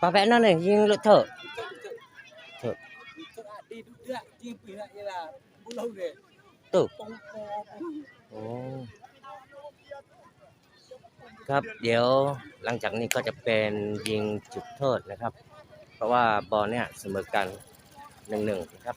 ปาแปะนั่นเลยยิงลึกเถอะ Thức ăn đi đúng chưa? Chim quỷ lại như là bù lâu để ตู่ bông bò โอ้ครับเดี๋ยวหลังจากนี้ก็จะเป็นยิงจุดโทษนะครับ เพราะว่าบอลเนี่ยเสมอกันหนึ่งหนึ่งนะครับ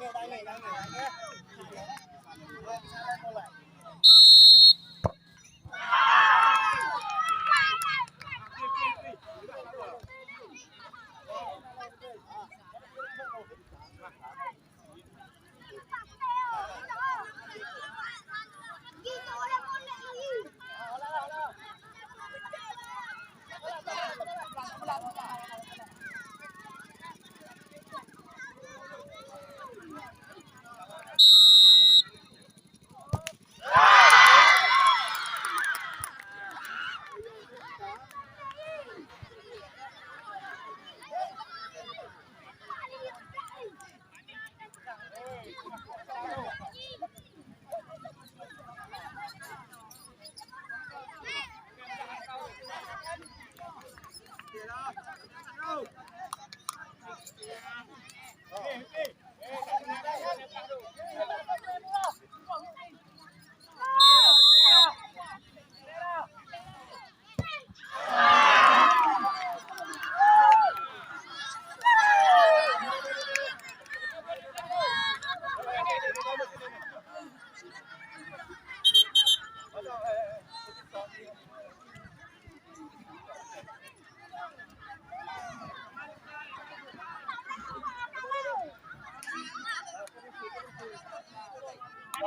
đây này đây này đây này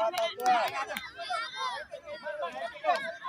Thank you.